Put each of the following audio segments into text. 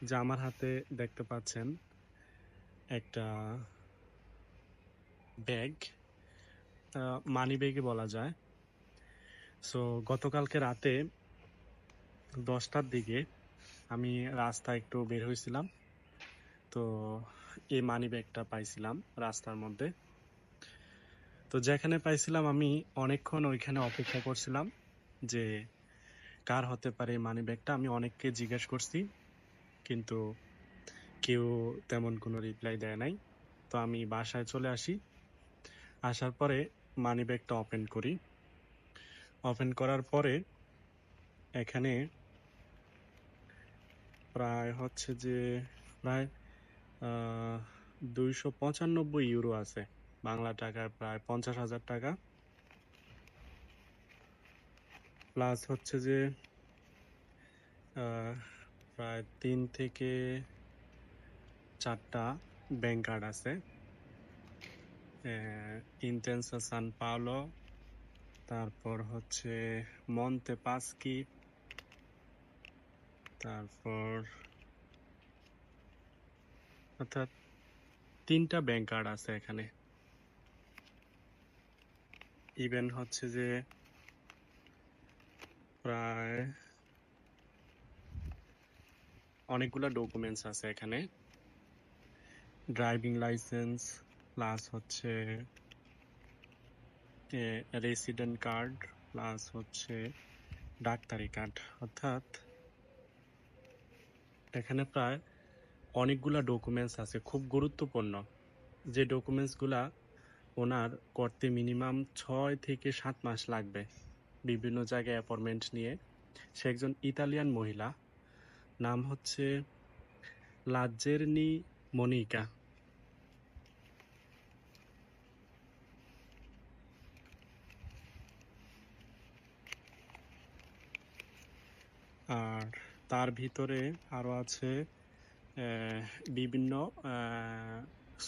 যে আমার হাতে দেখতে পাচ্ছেন, একটা ব্যাগ মানি ব্যাগই বলা যায়। সো গতকালকে রাতে দশটার দিকে আমি রাস্তায় একটু বের হয়েছিলাম। তো, এই মানি ব্যাগটা পাইছিলাম রাস্তার মধ্যে। তো, যেখানে পাইছিলাম আমি অনেকক্ষণ ওইখানে অপেক্ষা করছিলাম যে কার হতে পারে মানি ব্যাগটা আমি অনেককে জিজ্ঞেস করছি কিন্তু কেউ তেমন কোনো রিপ্লাই দেয় নাই। তো আমি বাসায় চলে আসি। আসার পরে মানি ব্যাগটা ওপেন করি। ওপেন করার পরে এখানে প্রায় হচ্ছে যে প্রায় দুইশো পঁচানব্বই ইউরো আছে। বাংলা টাকায় প্রায় পঞ্চাশ হাজার টাকা। প্লাস হচ্ছে যে প্রায় তিন থেকে চারটা ব্যাংক কার্ড আছে। ইন্টেন্সা, সান পাওলো, তারপর হচ্ছে মন্তে পাসকি, তারপর অর্থাৎ তিনটা ব্যাংক কার্ড আছে এখানে। ইভেন হচ্ছে যে প্রায় অনেকগুলো ডকুমেন্টস আছে এখানে। ড্রাইভিং লাইসেন্স প্লাস হচ্ছে রেসিডেন্ট কার্ড প্লাস হচ্ছে ডাক্তারি কার্ড অর্থাৎ এখানে প্রায় অনেকগুলা ডকুমেন্টস আছে, খুব গুরুত্বপূর্ণ। যে ডকুমেন্টসগুলা ওনার করতে মিনিমাম ছয় থেকে সাত মাস লাগবে। বিভিন্ন জায়গায় অ্যাপয়েন্টমেন্ট নিয়ে। সে একজন ইতালিয়ান মহিলা। নাম হচ্ছে লাজ্জেরনি মনিকা। আর তার ভিতরে আরও আছে বিভিন্ন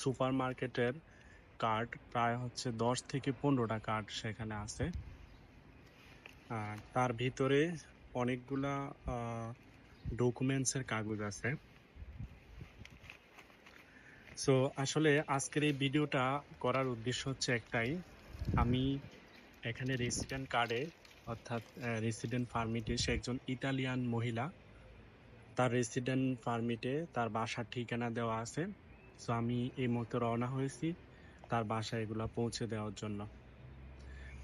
সুপার মার্কেটের কার্ড, প্রায় হচ্ছে দশ থেকে পনেরোটা কার্ড সেখানে আছে। আর তার ভিতরে অনেকগুলা ডকুমেন্টসের কাগজ আছে। সো আসলে আজকের এই ভিডিওটা করার উদ্দেশ্য হচ্ছে একটাই। আমি এখানে রেসিডেন্ট কার্ডে অর্থাৎ রেসিডেন্ট পারমিটে সে একজন ইতালিয়ান মহিলা। তার রেসিডেন্ট পারমিটে তার বাসার ঠিকানা দেওয়া আছে। সো আমি এই মতো রওনা হয়েছি তার বাসায় এগুলো পৌঁছে দেওয়ার জন্য।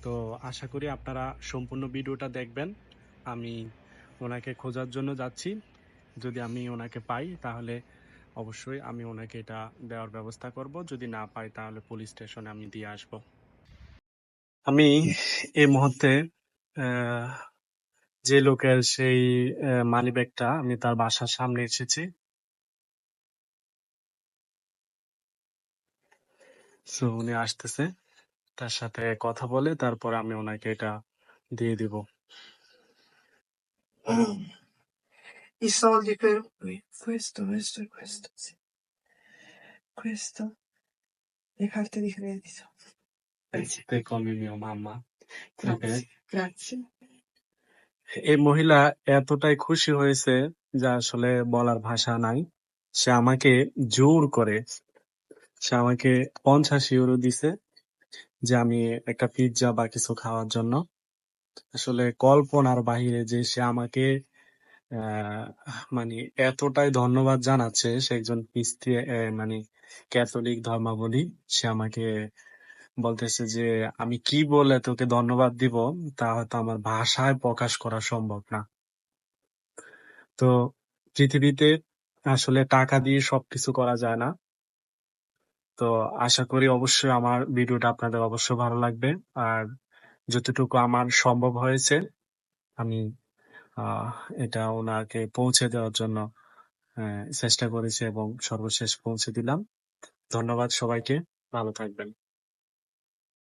তো, আশা করি আপনারা সম্পূর্ণ ভিডিওটা দেখবেন। আমি ওনাকে খোঁজার জন্য যাচ্ছি। যদি আমি ওনাকে পাই, তাহলে অবশ্যই আমি ওনাকে এটা দেওয়ার ব্যবস্থা করব। যদি না পাই, তাহলে পুলিশ স্টেশনে আমি দিয়ে আসব। আমি এই মুহূর্তে যে লোকের সেই মানি ব্যাগটা আমি তার বাসার সামনে এসেছি। উনি আসতেছে, তার সাথে কথা বলে, তারপর আমি ওনাকে এটা দিয়ে দিব। I soldi per lui. Questo, questo e questo, sì. Questo. Le carte di credito. They call me mio mamma. Okay. Grazie. Grazie. এই মহিলা এতটাই খুশি হয়েছে যা আসলে বলার ভাষা নাই সে আমাকে জোর করে সে আমাকে পঞ্চাশ ইউরো দিছে যে আমি একটা পিৎজা বা কিছু খাওয়ার জন্য আসলে কল্পনার বাহিরে যে সে আমাকে মানে এতটাই ধন্যবাদ জানাচ্ছে, সে একজন খ্রিস্টি মানে ক্যাথলিক ধর্মাবলম্বী সে আমাকে বলতেছে যে, আমি কি বলে তোকে ধন্যবাদ দিব, তা হয়তো আমার ভাষায় প্রকাশ করা সম্ভব না। তো পৃথিবীতে আসলে টাকা দিয়ে সবকিছু করা যায় না। তো আশা করি অবশ্যই আমার ভিডিওটা আপনাদের অবশ্যই ভালো লাগবে। আর যতটুকু আমার সম্ভব হয়েছে, আমি এটা ওনাকে পৌঁছে দেওয়ার জন্য চেষ্টা করেছি এবং সর্বশেষ পৌঁছে দিলাম। ধন্যবাদ সবাইকে, ভালো থাকবেন।